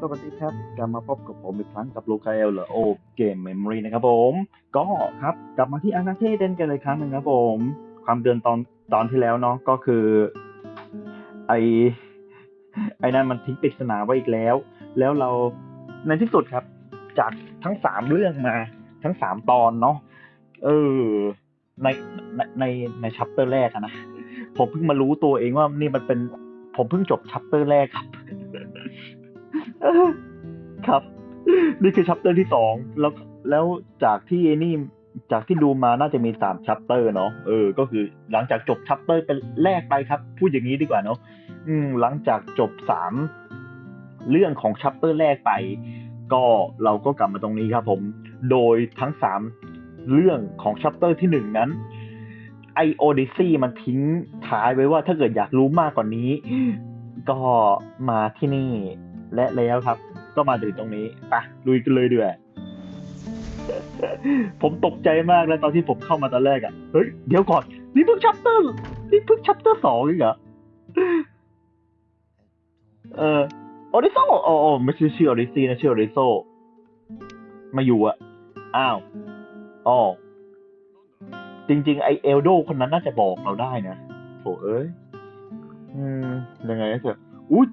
สวัสดีครับ กลับมาพบกับผมอีกครั้งกับลูคาเอลหรือโอเกมเมมโมรีนะครับผม ก็ครับกลับมาที่อาณาเทเดนกันเลยครั้งหนึ่งครับผม ความเดินตอนตอนที่แล้วเนาะก็คือ ไอไอ้นั่นมันทิ้งปริศนาไว้อีกแล้ว แล้วเราในที่สุดครับ จากทั้งสามเรื่องมา ทั้งสามตอนเนาะเออในในในชัปเตอร์แรกนะผมเพิ่งมารู้ตัวเองว่านี่มันเป็นผมเพิ่งจบชัปเตอร์แรกครับ ครับ นี่คือชัปเตอร์ที่สองแล้วแล้วจากที่ไอ้นี่จากที่ดูมาน่าจะมีสามชัปเตอร์เนาะเออ ก็คือหลังจากจบชัปเตอร์เป็นแรกไปครับ พูดอย่างนี้ดีกว่าเนาะอืม หลังจากจบสามเรื่องของชัปเตอร์แรกไป ก็เราก็กลับมาตรงนี้ครับ ผม โดยทั้งสามเรื่องของชัปเตอร์ที่หนึ่งนั้นไอโอดิซี่มันทิ้งท้ายไว้ว่าถ้าเกิดอยากรู้มากกว่านี้ ก็มาที่นี่ และแล้วครับ ก็มาถึงตรงนี้ไปลุยกันเลยดีกว่าผมตกใจมากแล้วตอนที่ผมเข้ามาตอนแรกอะ่ะเฮ้ยเดี๋ยวก่อน นี่เพิ่งชัปเตอร์นี่เพิ่งชัปเตอร์สองเองเหรอเออโอดิโซโอ้โอ้ไม่ใช่ชื่อโอดิซีนะชื่อโอดิโซมาอยู่อะอ้าวอ๋อจริง ๆ ไอเอลโดคนนั้นน่าจะบอกเราได้นะโถเอ้ย อืม ยังไงเถอะอุ้ย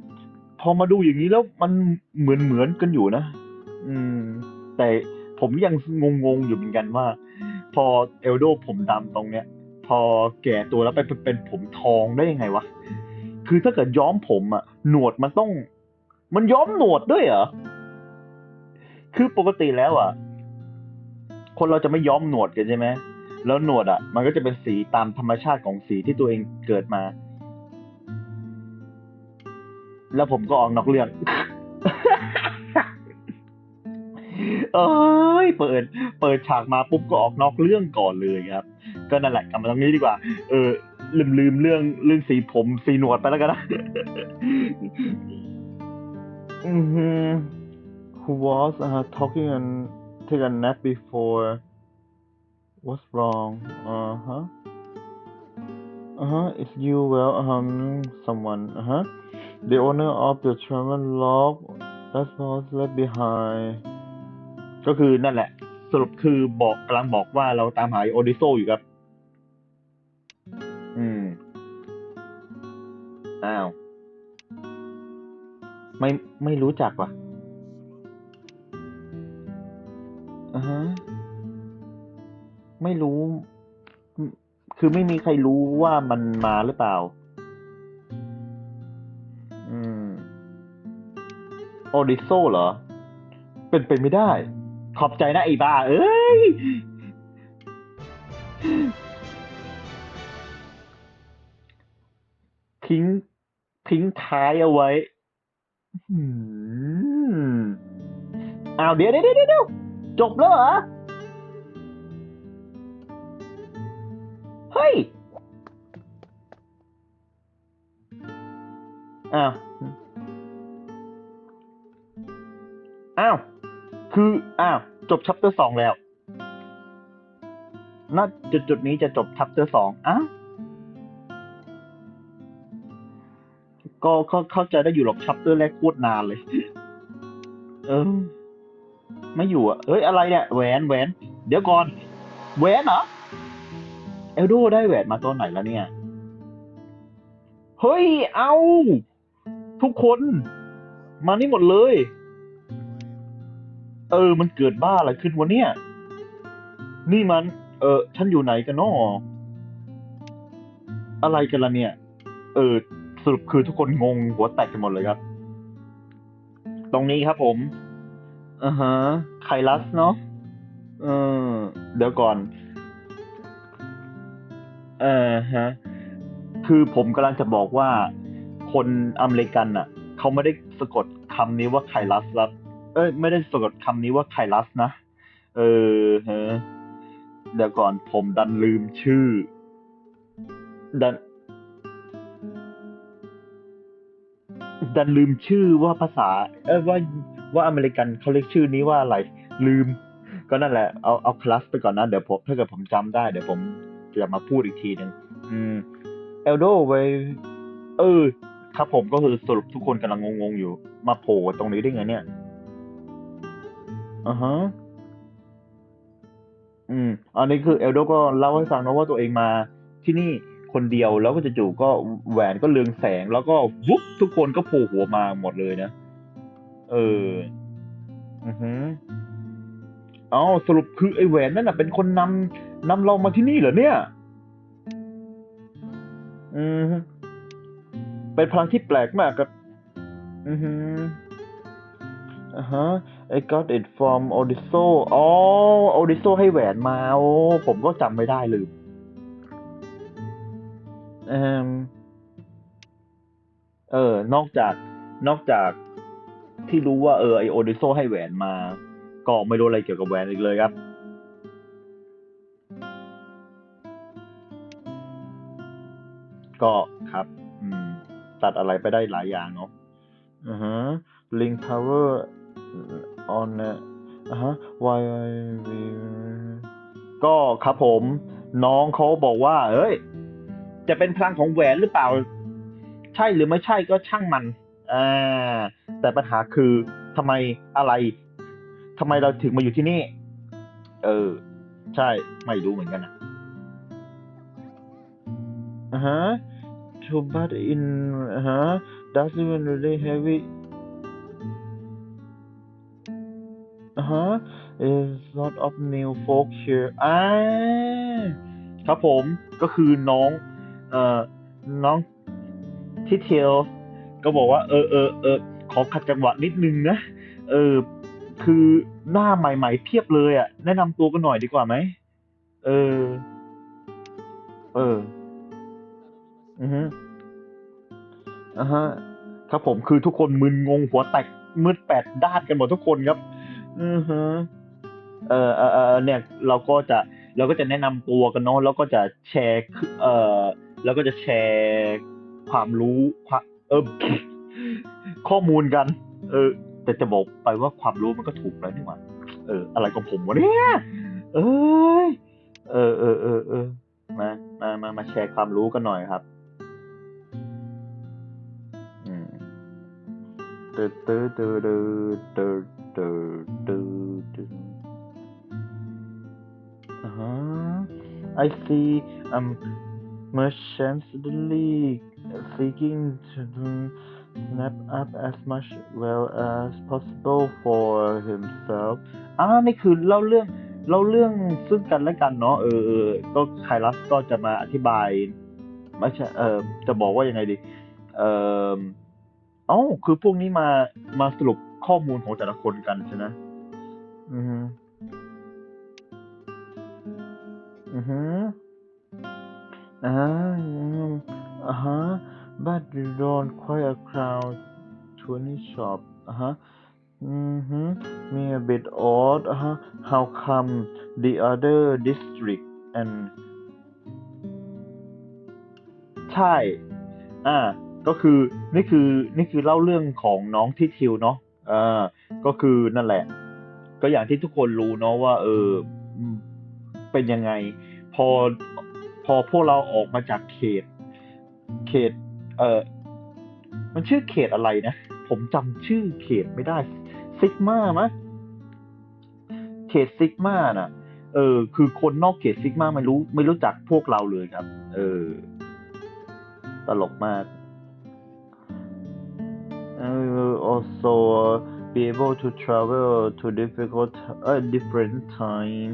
พอมาดูอย่างนี้แล้วมันเหมือนเหมือนกันอยู่นะ อืม แต่ผมยังงงๆอยู่เหมือนกันว่า พอเอลโดผมดำตรงเนี้ย พอแก่ตัวแล้วไปเป็นเป็นผมทองได้ยังไงวะ คือถ้าเกิดย้อมผมอะหนวดมันต้อง มันย้อมหนวดด้วยเหรอ คือปกติแล้วอะคนเราจะไม่ย้อมหนวดกันใช่ไหมแล้วหนวดอะมันก็จะเป็นสีตามธรรมชาติของสีที่ตัวเองเกิดมา แล้วผมก็ออกนอกเรื่องเอ้ยเปิด เปิดฉากมาปุ๊บก็ออกนอกเรื่องก่อนเลยครับ ก็นั่นแหละกลับมาตรงนี้ดีกว่า เออ ลืมลืมเรื่องเรื่องสีผมสีหนวดไปแล้วกันนะอือฮึ Who was uh, talking and take a nap before What's wrong uh huh uh huh it's you well um someone uh huh the owner of the German log that was left behind ก็คือนั่นแหละ สรุปคือบอกกำลังบอกว่าเราตามหาโอดิโซอยู่ครับ อืม อ้าว ไม่ไม่รู้จักว่ะอ่าฮะไม่รู้ คือไม่มีใครรู้ว่ามันมาหรือเปล่า โอดิโซเหรอ เป็นไปไม่ได้ ขอบใจนะไอ้บ้า เอ้ย ทิ้ง ทิ้งท้ายเอาไว้อ้าวเดี๋ยวเดี๋ยวเดี๋ยวเดี๋ยวจบแล้วเหรอ เฮ้ย อ้าว อ้าว คือ อ้าว จบชัปเตอร์สองแล้วน่าจุดจุดนี้จะจบชัปเตอร์สองอ้าวก็เข้าเข้าใจได้อยู่หรอกชัปเตอร์แรกโคตรนานเลย เออ ไม่อยู่อะเฮ้ย อะไรเนี่ย แหวนแหวน เดี๋ยวก่อน แหวนเหรอ เอลโดได้แหวนมาตอนไหนแล้วเนี่ย เฮ้ย เอา ทุกคน มานี่หมดเลย เออ มันเกิดบ้าอะไรขึ้นวะเนี่ย นี่มัน เออฉันอยู่ไหนกันนาะอะไรกันล่ะเนี่ย เออ สรุปคือทุกคนงงหัวแตกกันหมดเลยครับ ตรงนี้ครับผมอ่าฮะไคลัสเนาะ เออ เดี๋ยวก่อน เออฮะ คือผมกำลังจะบอกว่า คนอเมริกันอะ เขาไม่ได้สะกดคำนี้ว่าไคลัสครับ เอ้ยไม่ได้สะกดคำนี้ว่าไคลัสนะ เออฮะเดี๋ยวก่อนผมดันลืมชื่อ ดัน ดันลืมชื่อว่าภาษา เอ้ยว่าว่าอเมริกันเขาเรียกชื่อนี้ว่าอะไร ลืม ก็นั่นแหละเอาเอาคลาสไปก่อนนะเดี๋ยวผมถ้าเกิดผมจำได้เดี๋ยวผมจะมาพูดอีกทีหนึ่งอืมเอลโดไว้เออ ครับผมก็คือสรุปทุกคนกำลังงงๆอยู่ มาโผล่ตรงนี้ได้ไงเนี่ย อ่าฮะ อืม อันนี้คือเอลโดก็เล่าให้ฟังนะว่าตัวเองมาที่นี่คนเดียวแล้วก็จู่ๆก็แหวนก็เรืองแสง แล้วก็วุบทุกคนก็โผล่หัวมาหมดเลยนะ เออ อือฮึเอ้าสรุปคือไอ้แหวนนั่นน่ะเป็นคนนำนำเรามาที่นี่เหรอเนี่ย อืมฮึเป็นพลังที่แปลกมากครับ อือฮึอ่าฮะ I got it from Odiso อ๋อ Odiso ให้แหวนมาโอ้ผมก็จำไม่ได้ลืมเอมเออ นอกจาก นอกจากที่รู้ว่าเออไอโอดิโซให้แหวนมา ก็ไม่รู้อะไรเกี่ยวกับแหวนอีกเลยครับ ก็ครับ อืม ตัดอะไรไปได้หลายอย่างเนาะอือฮะ link power on อ่าฮะ why we ก็ครับผม น้องเขาบอกว่า เอ้ย จะเป็นพลังของแหวนหรือเปล่า ใช่หรือไม่ใช่ก็ช่างมันอ่าแต่ปัญหาคือทำไมอะไรทำไมเราถึงมาอยู่ที่นี่ เออ ใช่ ไม่รู้เหมือนกันนะอ่าฮะ too bad in อ่าฮะ does even really heavy อ่ ฮะ is lot of new folk here อ่าครับผมก็คือน้องเอ่อน้องที่เทลก็บอกว่า เออเออเออขอขัดจังหวะนิดนึงนะ เออ คือหน้าใหม่ๆเพียบเลยอะ แนะนำตัวกันหน่อยดีกว่าไหม เออ เออ อือฮึอ่าฮะครับผมคือทุกคนมึนงงหัวแตกมืดแปดด้านกันหมดทุกคนครับ อือฮึเออเออเออเนี่ยเราก็จะเราก็จะแนะนำตัวกันเนาะแล้วก็จะแชร์เอ่อแล้วก็จะแชร์ความรู้ความเออ ข้อมูลกัน เออ แต่จะบอกไปว่าความรู้มันก็ถูกแล้วนี่หว่าเออ อะไรของผมวะเนี่ยเอยเออเออเออเออมามามามาแชร์ความรู้กันหน่อยครับ อืมเดตึ๊ดตึ๊ดตึ๊ดตึ๊ด I see um merchants really seeking to snap up as much well as possible for himself อ่านี่คือเล่าเรื่องเล่าเรื่องซึ่งกันและกันเนาะเออก็ไคลัสก็จะมาอธิบายไม่ใช่เออจะบอกว่ายังไงดี เออเอ้าคือพวกนี้มามาสรุปข้อมูลของแต่ละคนกันใช่ไหมอื อฮึ Mm-hmm. Uh, mm, uh-huh. But you don't quite a crowd to any shop. Uh-huh. Mm-hmm. Me a bit odd. Uh-huh. How come the other district and ใช่ อ่า ก็คือ นี่คือ นี่คือเล่าเรื่องของน้องที่ทิวเนาะ อ่า ก็คือนั่นแหละ ก็อย่างที่ทุกคนรู้เนาะว่า เออ เป็นยังไง พอพอพวกเราออกมาจากเขต เขต เออมันชื่อเขตอะไรนะ ผมจำชื่อเขตไม่ได้ซิกมามะเขตซิกมาน่ะ เออ คือคนนอกเขตซิกมาไม่รู้ ไม่รู้จักพวกเราเลยครับ เออ ตลกมาก and we will also be able to travel to difficult uh, different time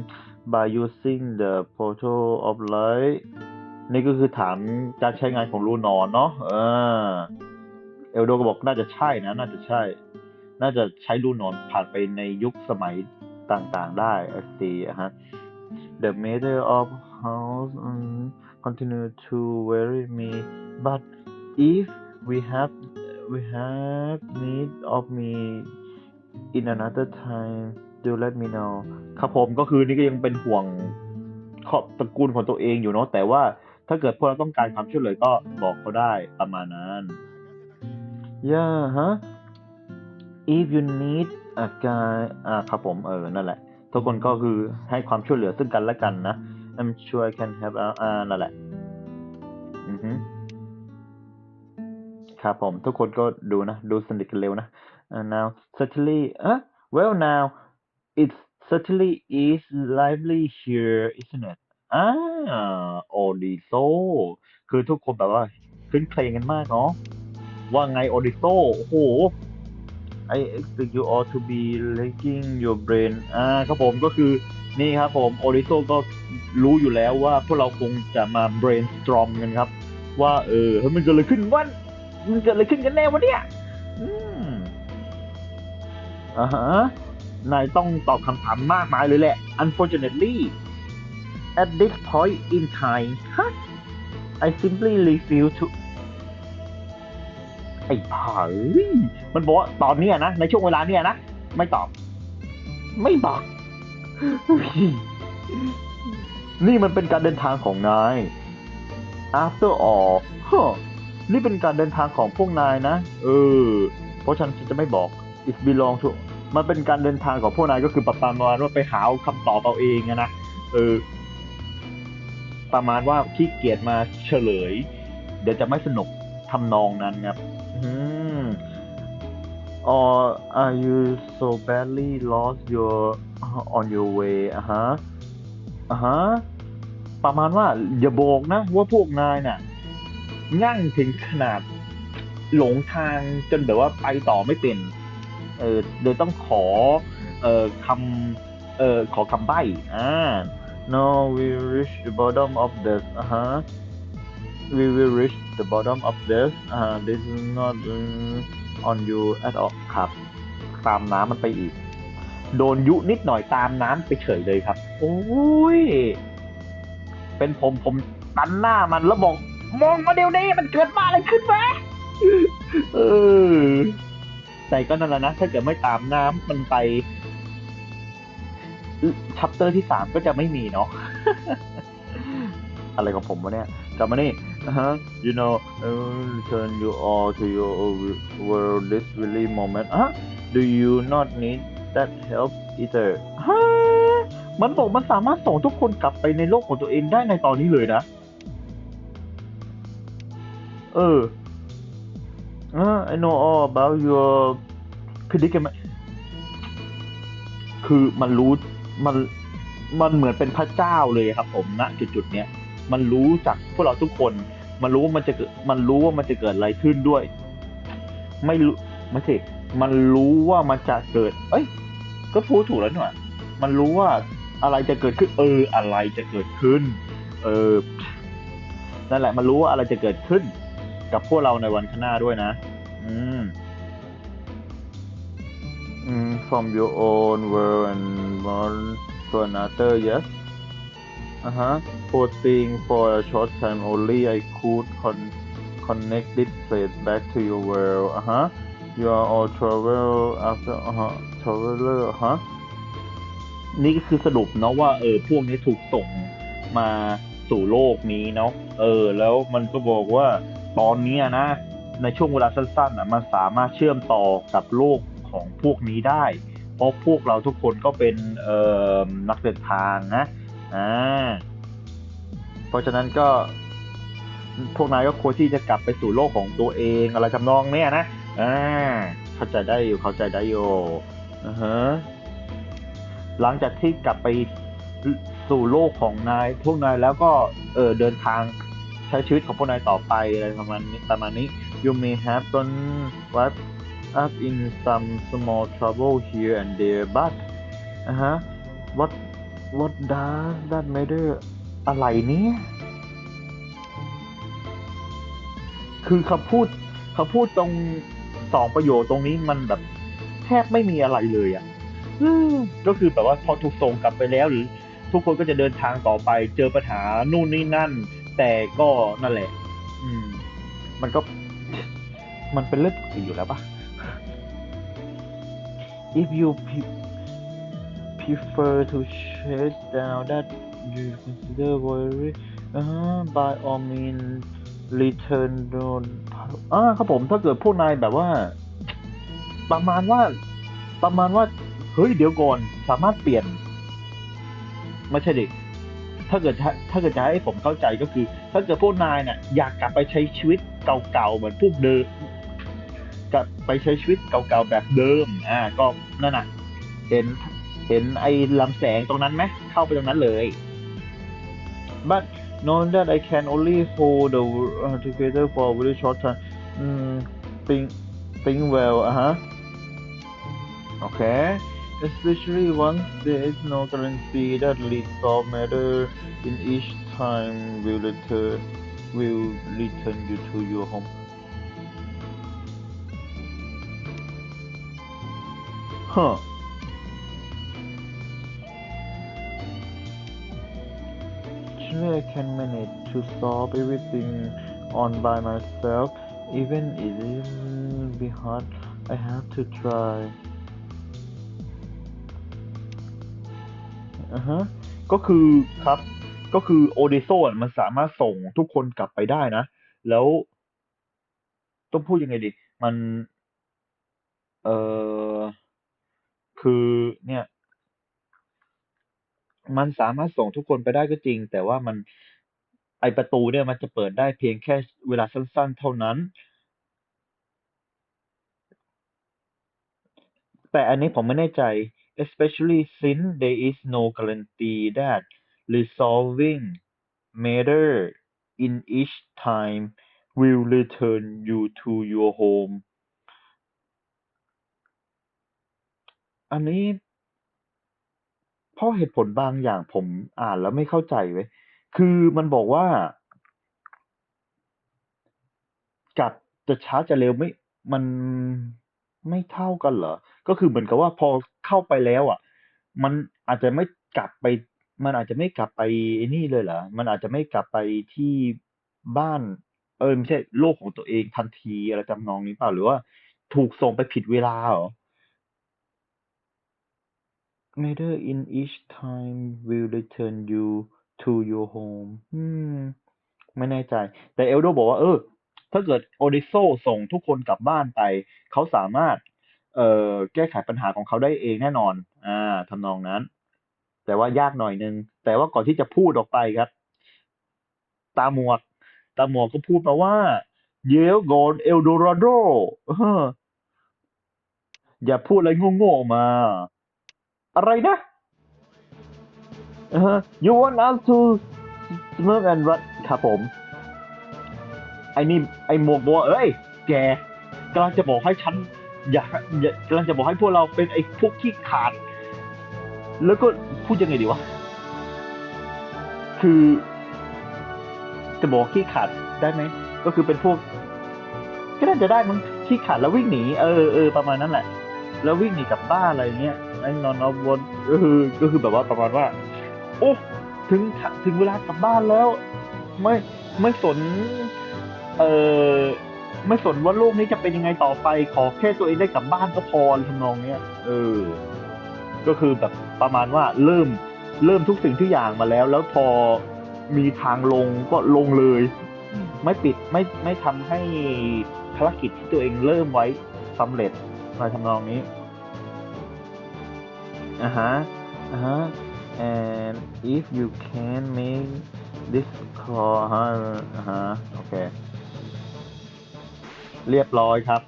by using the portal of light นี่ก็คือฐานการใช้งานของรูนอนเนาะเออเอลโดก็บอกน่าจะใช่นะ น่าจะใช่ น่าจะใช้รูนอนผ่านไปในยุคสมัยต่างๆได้ไอซีฮะ The matter of house um, continue to worry me but if we have we have need of me in another time do let me know ครับผมก็คือนี่ก็ยังเป็นห่วงครอบตระกูลของตัวเองอยู่เนาะแต่ว่าถ้าเกิดพวกเราต้องการความช่วยเหลือก็บอกเขาได้ประมาณนั้น yeah ฮะ if you need a guy อ่าครับผมเออนั่นแหละ ทุกคนก็คือให้ความช่วยเหลือซึ่งกันและกันนะ I'm sure I can help out อ่านั่นแหละอือฮึครับผม ทุกคนก็ดูนะ ดูสนิทกันเร็วนะ uh, now certainly อะ well now it certainly is lively here isn't it อ่าโอดิโซ คือทุกคนแบบว่าขึ้นเพลงกันมากเนาะ ว่าไงโอดิโซ โอ้โห I expect you all to be lacking your brain อ่าครับผมก็คือนี่ครับผมโอริโซก็รู้อยู่แล้วว่าพวกเราคงจะมา brainstorm กันครับ ว่าเออเมันเกิดอะไรขึ้นวันมันเกิดอะไรขึ้นกันแน่วะเนี่ย อืมอ่าฮะ นายต้องตอบคำถามมากมายเลยแหละ unfortunately at this point in time huh, I simply refuse to ไอ้ผาเอ้ยมันบอกว่าตอนเนี้ยนะ ในช่วงเวลาเนี้ยนะ ไม่ตอบ ไม่บอก นี่มันเป็นการเดินทางของนาย after all นี่เป็นการเดินทางของพวกนายนะ เออ เพราะฉันจะไม่บอก it belong to มันเป็นการเดินทางของพวกนายก็คือประมาณว่าไปหาคำตอบเอาเองอะนะเออประมาณว่าขี้เกียจมาเฉลย เดี๋ยวจะไม่สนุกทำนองนั้นครับ อืม or are you so badly lost your on your way อะฮะอะฮะประมาณว่าอย่าบอกนะ ว่าพวกนายน่ะง่างถึงขนาดหลงทางจนแบบว่าไปต่อไม่เป็น เออเดี๋ยวต้องขอเออคำเออขอคำใบ้อ่า no we reach the bottom of this อะฮะ we will reach the bottom of this อ่า this is not on you at all ครับ ตามน้ำมันไปอีก โดนยุนิดหน่อยตามน้ำไปเฉยเลยครับ โอ้ย เป็นผมผมตันหน้ามันแล้วบอก มองมาเดี๋ยวนี้มันเกิดมาอะไรขึ้นวะเออ แต่ก็นั่นแหละนะ ถ้าเกิดไม่ตามน้ำมันไปชัปเตอร์ที่สามก็จะไม่มีเนาะอะไรของผมวะเนี่ยกลับมานี่นะฮะ you know uh, turn you all to your world this really moment อะ do you not need that help either ฮมันบอกมันสามารถส่งทุกคนกลับไปในโลกของตัวเองได้ในตอนนี้เลยนะ เออ uh, I know all about your predicament คือมันรู้มันมันเหมือนเป็นพระเจ้าเลยครับ ผมณจุดๆเนี้ยมันรู้จากพวกเราทุกคน มันรู้ว่ามันจะเกิดมันรู้ว่ามันจะเกิดอะไรขึ้นด้วย ไม่รู้ไม่ใช่มันรู้ว่ามันจะเกิด เอ้ย ก็พูดถูกแล้วเนี่หว่ามันรู้ว่าอะไรจะเกิดขึ้น เออ อะไรจะเกิดขึ้น เออนั่นแหละ มันรู้ว่าอะไรจะเกิดขึ้น กับพวกเราในวันข้างหน้าด้วยนะ อืม from your own world and one to another, yes. Uh huh. Poor thing for a short time only, I could con- connect this place back to your world. Uh huh. You are all travel after uh huh traveler. Uh huh. นี่ก็คือสรุปเนาะว่าเออพวกนี้ถูกส่งมาสู่โลกนี้เนาะเออ แล้วมันก็บอกว่า ตอนนี้นะ ในช่วงเวลาสั้นๆอะมันสามารถเชื่อมต่อกับโลกของพวกนี้ได้ เพราะพวกเราทุกคนก็เป็นนักเดินทางนะอ่าเพราะฉะนั้นก็พวกนายก็ควรที่จะกลับไปสู่โลกของตัวเองอะไรทำนองเนี้ยนะอ่าเข้าใจได้อยู่เข้าใจได้อยู่อือฮะหลังจากที่กลับไปสู่โลกของนายพวกนายแล้วก็เออเดินทาง ใช้ชีวิตของพวกนายต่อไปอะไรประมาณนี้ประมาณนี้ you may have done what up in some small trouble here and there but อะฮะ what what does that matter อะไรเนี่ย คือคำพูดคำพูดตรงสองประโยคตรงนี้มันแบบแทบไม่มีอะไรเลยอะ่ะก็คือแบบว่าพอถูกส่งกลับไปแล้วหรือ ทุกคนก็จะเดินทางต่อไป เจอปัญหานู่นนี่นั่น แต่ก็นั่นแหละ อืม มันก็ มันเป็นเรื่องปกติอยู่แล้วปะ if you pre- prefer to shut down that you consider worry uh, by all means return to อ่าครับผมถ้าเกิดพวกนายแบบว่า ประมาณว่า ประมาณว่า เฮ้ย เดี๋ยวก่อน สามารถเปลี่ยน ไม่ใช่ดิ ถ้าเกิดถ้าถ้าเกิดจะให้ผมเข้าใจก็คือ ถ้าเกิดพวกนายน่ะอยากกลับไปใช้ชีวิตเก่าๆเหมือนพวกเดิมกลับไปใช้ชีวิตเก่าๆแบบเดิมอ่าก็นั่นน่ะเห็นเห็นไอ้ลำแสงตรงนั้นไหมเข้าไปตรงนั้นเลย but no that I can only hold the together for a very short time mm, think think well อะฮะ okay especially once there is no guarantee that leads resolve matter in each time will return will return you to your home Huh. Actually, I can manage to solve everything on by myself. Even if it will be hard, I have to try. อ่าฮะก็คือครับ ก็คือโอเดโซ่มันสามารถส่งทุกคนกลับไปได้นะ แล้วต้องพูดยังไงดี มัน เอ่อ คือเนี่ย มันสามารถส่งทุกคนไปได้ก็จริง แต่ว่ามันไอประตูเนี่ยมันจะเปิดได้เพียงแค่เวลาสั้น ๆ เท่านั้น แต่อันนี้ผมไม่แน่ใจ especially since there is no guarantee that resolving matter in each time will return you to your home อันนี้เพราะเหตุผลบางอย่างผมอ่านแล้วไม่เข้าใจเว้ย คือมันบอกว่า กับจะช้าจะเร็วไม่ มันไม่เท่ากันเหรอ ก็คือเหมือนกับว่าพอ เข้าไปแล้วอะ มันอาจจะไม่กลับไป มันอาจจะไม่กลับไปนี่เลยเหรอ มันอาจจะไม่กลับไปที่บ้าน เออไม่ใช่โลกของตัวเองทันทีอะไรจำนองนี้เปล่าหรือว่า ถูกส่งไปผิดเวลาเหรอ Matter in each time will return you to your home อืม ไม่แน่ใจ แต่เอลโดบอกว่า เออ ถ้าเกิดโอดิโซส่งทุกคนกลับบ้านไป เขาสามารถ เอ่อแก้ไขปัญหาของเขาได้เองแน่นอน อ่าทำนองนั้น แต่ว่ายากหน่อยนึง แต่ว่าก่อนที่จะพูดออกไปครับ ตาหมวก ตาหมวกก็พูดมาว่า เยลโกนเอลโดราโดอย่าพูดอะไรโง่ๆมา อะไรนะฮะ you want us to smoke and run ครับผม ไอ้นี่ไอ้หมวกบอกว่าเอ้ย แกกำลังจะบอกให้ฉัน อย่าอย่ากำลังจะบอกให้พวกเราเป็นไอ้พวกขี้ขาด แล้วก็พูดยังไงดีวะ คือ จะบอกขี้ขาดได้ไหม ก็คือเป็นพวก ก็น่าจะได้มั้งขี้ขาดแล้ววิ่งหนี เออเออประมาณนั้นแหละ แล้ววิ่งหนีกลับบ้านอะไรเงี้ยไอ้นอนนอนวนก็คือก็คือแบบว่าประมาณว่า โอ้ถึงถึงเวลากลับบ้านแล้ว ไม่ไม่สน เออ ไม่สนว่าโลกนี้จะเป็นยังไงต่อไป ขอแค่ตัวเองได้กลับบ้านก็พอทำนองเนี้ยเออ ก็คือแบบประมาณว่าเริ่มเริ่มทุกสิ่งทุกอย่างมาแล้ว แล้วพอมีทางลงก็ลงเลย ไม่ปิดไม่ไม่ทำให้ภารกิจที่ตัวเองเริ่มไว้สำเร็จในทำนองนี้อ่าฮะอ่าฮะ and if you can make this call ฮะอ่าฮะโอเค เรียบร้อยครับ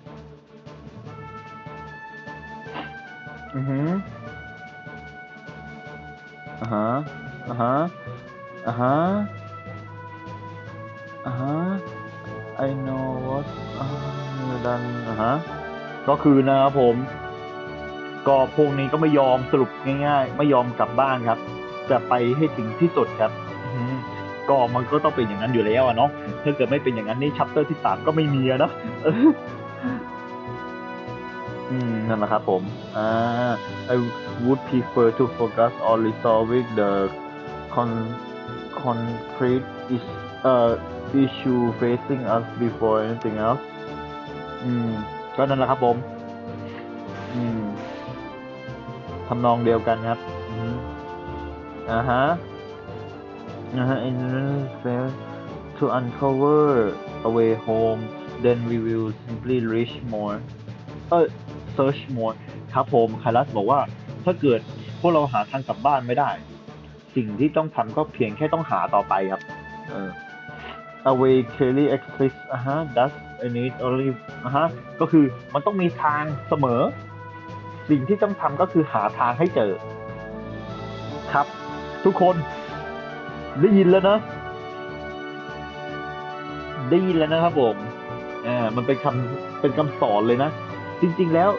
อือฮึอ่าฮะอ่าฮะอ่าฮะอ่าฮะ I know what you done อ่าฮะ ก็คือนะครับผม ก็พวกนี้ก็ไม่ยอมสรุปง่าย ๆ ไม่ยอมกลับบ้านครับ จะไปให้ถึงที่สุดครับอือฮึ ก็มันก็ต้องเป็นอย่างนั้นอยู่แล้วอะเนาะถ้าเกิดไม่เป็นอย่างนั้นนี่ชัปเตอร์ที่สามก็ไม่มีอะเนาะอืมนั่นแหละครับผมอ่า I would prefer to focus on resolving the con concrete is uh issue facing us before anything else อืม ก็นั่นแหละครับผม อืมทำนองเดียวกันครับ อ่าฮะ อ่าฮะ in fail to uncover a way home then we will simply reach more เออ search more ครับผมคารัสบอกว่าถ้าเกิดพวกเราหาทางกลับบ้านไม่ได้ สิ่งที่ต้องทำก็เพียงแค่ต้องหาต่อไปครับ เออ a way clearly exists อ่าฮะ does อันนี้ only นะฮะ ก็คือมันต้องมีทางเสมอ สิ่งที่ต้องทำก็คือหาทางให้เจอ ครับ ทุกคน ได้ยินแล้วนะได้ยินแล้วนะครับผมอ่ามันเป็นคำเป็นคำสอนเลยนะ จริง ๆแล้ว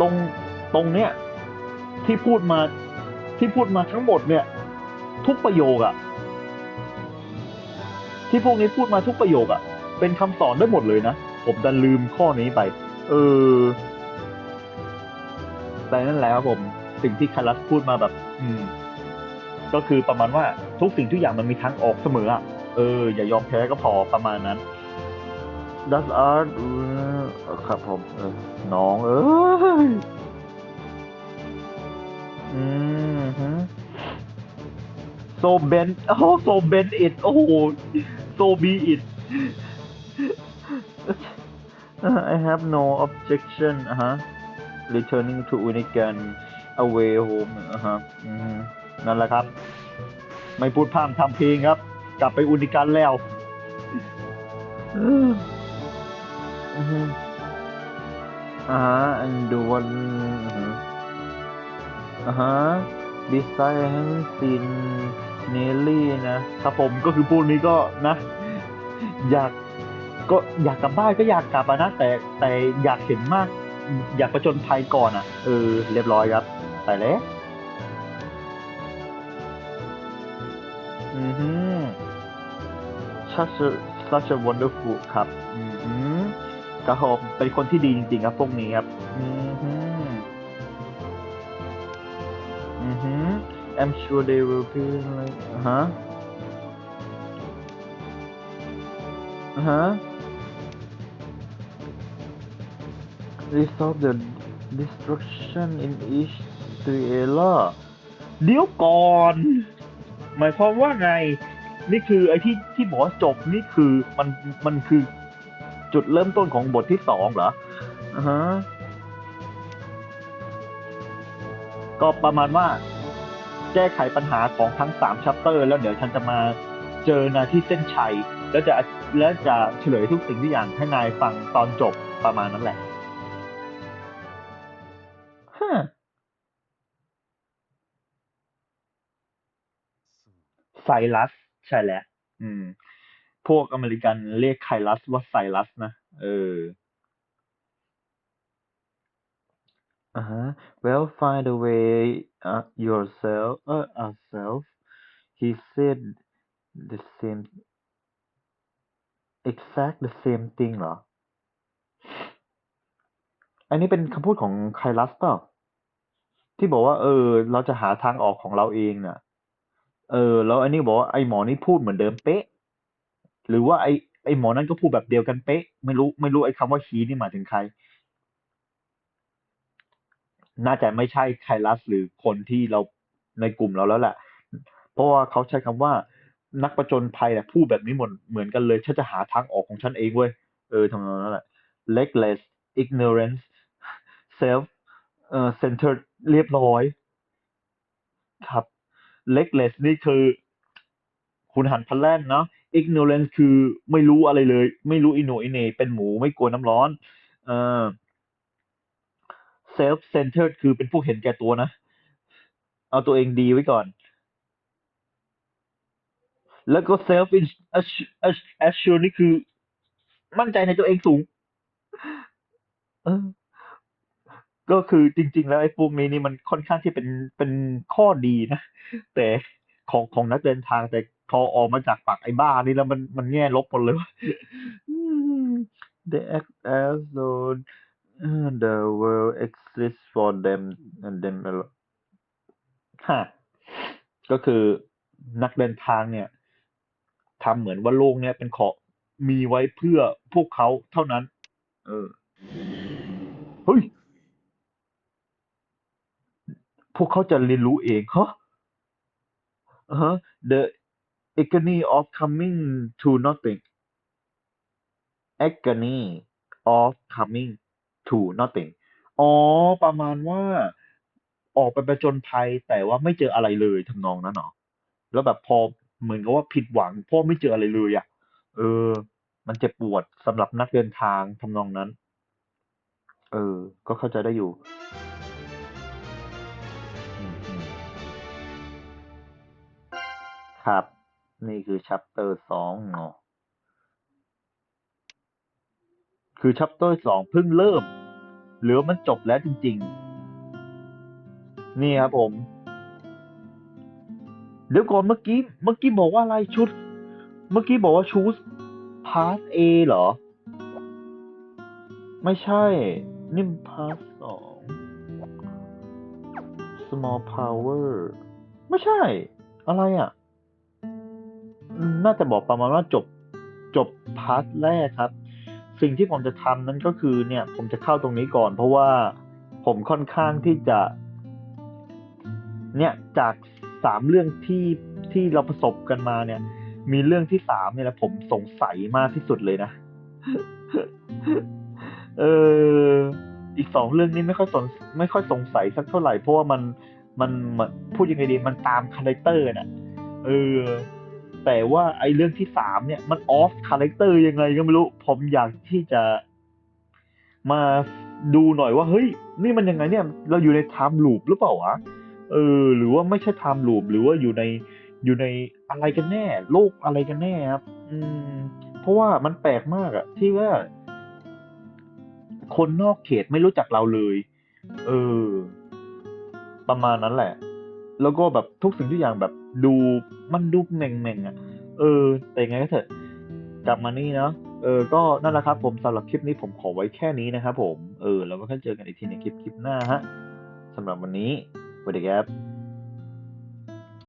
ตรงตรงเนี้ยที่พูดมาที่พูดมาทั้งหมดเนี่ย ทุกประโยคอะที่พวกนี้พูดมาทุกประโยคอะเป็นคำสอนได้หมดเลยนะ ผมดันลืมข้อนี้ไป เออ แต่นั่นแหละครับผม สิ่งที่คารัสพูดมาแบบ อืม ก็คือประมาณว่าทุกสิ่งทุกอย่างมันมีทางออกเสมอเออ อย่ายอมแพ้ก็พอประมาณนั้น Das Art ครับผมเออน้องเอ้ยอืมฮึ so bend โอ้ so bend it โอ้โห so be it I have no objection อะฮะ returning to Unigan away home อะฮะอืม นั่นแหละครับ ไม่พูดพร่ำทำเพลงครับ กลับไปอุนิกันแล้วอืมอืมอ่าฮะ and the one อือฮึอ่าฮะ beside having seen Nelly นะครับผมก็คือพวกนี้ก็นะ อยากก็อยากกลับบ้านก็อยากกลับอะนะแต่แต่อยากเห็นมาก อยากประจนภัยก่อนอะเออเรียบร้อยครับ ไปแล้ว such a such a wonderful ครับอือฮึครับผมเป็นคนที่ดีจริงๆครับพวกนี้ครับอือฮึอือฮึ I'm sure they will be like อ่าฮะอ่าฮะ resolve the destruction in each three area เดี๋ยวก่อน หมายความว่าไง นี่คือไอ้ที่ที่บอกว่าจบนี่คือมันมันคือจุดเริ่มต้นของบทที่สองเหรออ่าฮะก็ประมาณว่า แก้ไขปัญหาของทั้งสามชัปเตอร์ แล้วเดี๋ยวฉันจะมาเจอนายที่เส้นชัย แล้วจะแล้วจะเฉลยทุกสิ่งทุกอย่างให้นายฟังตอนจบประมาณนั้นแหละฮะไซรัส ใช่แล้วอืม พวกอเมริกันเรียกไคลัสว่าไซรัสนะเออ อ่าฮะ well find a way uh, yourself เออ ourselves he said the same exact the same thing เหรอ อันนี้เป็นคำพูดของไคลัสเปล่าที่บอกว่า เออ เราจะหาทางออกของเราเองน่ะ เออ แล้วอันนี้บอกว่าไอ้หมอนี่พูดเหมือนเดิมเป๊ะ หรือว่าไอ้ไอ้หมอนั่นก็พูดแบบเดียวกันเป๊ะ ไม่รู้ไม่รู้ไอ้คำว่าคีนี่หมายถึงใคร น่าจะไม่ใช่ไคลัสหรือคนที่เราในกลุ่มเราแล้วแหละเพราะว่าเขาใช้คำว่านักประจนภัยแหละพูดแบบนี้หมดเหมือนกันเลยฉันจะหาทางออกของฉันเองเว้ยเออทำนองนั้นแหละ reckless ignorance self เอ่อ centered เรียบร้อย ครับ reckless นี่คือคุณหันพลันแล่นเนาะ ignorance คือไม่รู้อะไรเลย ไม่รู้อินโนอินเน่เป็นหมูไม่กลัวน้ำร้อนเอ่อ self centered คือเป็นผู้เห็นแก่ตัวนะ เอาตัวเองดีไว้ก่อน แล้วก็ self assured นี่คือ มั่นใจในตัวเองสูง เออ ก็คือจริง ๆ แล้วไอ้พวกนี้นี่มันค่อนข้างที่เป็นเป็นข้อดีนะ แต่ของของนักเดินทางแต่พอออกมาจากปากไอ้บ้านี่แล้วมันมันแง่ลบหมดเลยว่ะ They act as though uh, the world exists for them and them alone ฮะก็คือนักเดินทางเนี่ยทำเหมือนว่าโลกเนี่ยเป็นของมีไว้เพื่อพวกเขาเท่านั้น เออ เฮ้ย พ วกเขาจะเรียนรู้เองฮะอ่าฮะ the agony of coming to nothing agony of coming to nothing อ๋อ ประมาณว่าออกไปประจนภัยแต่ว่าไม่เจออะไรเลยทำนองนั้นเหรอแล้วแบบพอเหมือนกับว่าผิดหวังพราะไม่เจออะไรเลยอะ เออ มันเจ็บปวดสำหรับนักเดินทางทำนองนั้น เออ ก็เข้าใจได้อยู่ ครับ นี่คือชัปเตอร์สองเนาะคือชัปเตอร์สองเพิ่งเริ่ม หรือมันจบแล้วจริง ๆ นี่ครับผม เดี๋ยวก่อนเมื่อกี้เมื่อกี้บอกว่าอะไรชุด เมื่อกี้บอกว่าชูสพาสเอเหรอ ไม่ใช่นี่พาสสอง small power ไม่ใช่ อะไรอะ น่าจะบอกประมาณว่าจบจบพาร์ทแรกครับ สิ่งที่ผมจะทำนั้นก็คือเนี่ย ผมจะเข้าตรงนี้ก่อน เพราะว่าผมค่อนข้างที่จะ เนี่ยจากสามเรื่องที่ที่เราประสบกันมาเนี่ย มีเรื่องที่สามเนี่ยแหละผมสงสัยมากที่สุดเลยนะ เอออีกสองเรื่องนี้ไม่ค่อยสนไม่ค่อยสงสัยสักเท่าไหร่เพราะว่ามันมันมันพูดยังไงดีมันตามคาแรคเตอร์น่ะเออ แต่ว่าไอ้เรื่องที่สามเนี่ยมันออฟคาแรคเตอร์ยังไงก็ไม่รู้ ผมอยากที่จะมาดูหน่อยว่า เฮ้ย นี่มันยังไงเนี่ย เราอยู่ในไทม์ลูปหรือเปล่าวะเออ หรือว่าไม่ใช่ไทม์ลูปหรือว่าอยู่ในอยู่ในอะไรกันแน่ โลกอะไรกันแน่ครับ อืม เพราะว่ามันแปลกมากอะที่ว่า คนนอกเขตไม่รู้จักเราเลย เออ ประมาณนั้นแหละ แล้วก็แบบทุกสิ่งทุกอย่างแบบ ดูมันดูเม่งเม่งๆอะ เออ แต่ยังไงก็เถอะ กลับมานี่เนาะ เออ ก็นั่นแหละครับผมสำหรับคลิปนี้ผมขอไว้แค่นี้นะครับผม เออ แล้วก็ค่อยเจอกันอีกทีในคลิปคลิปหน้าฮะสำหรับวันนี้สวัสดีครับ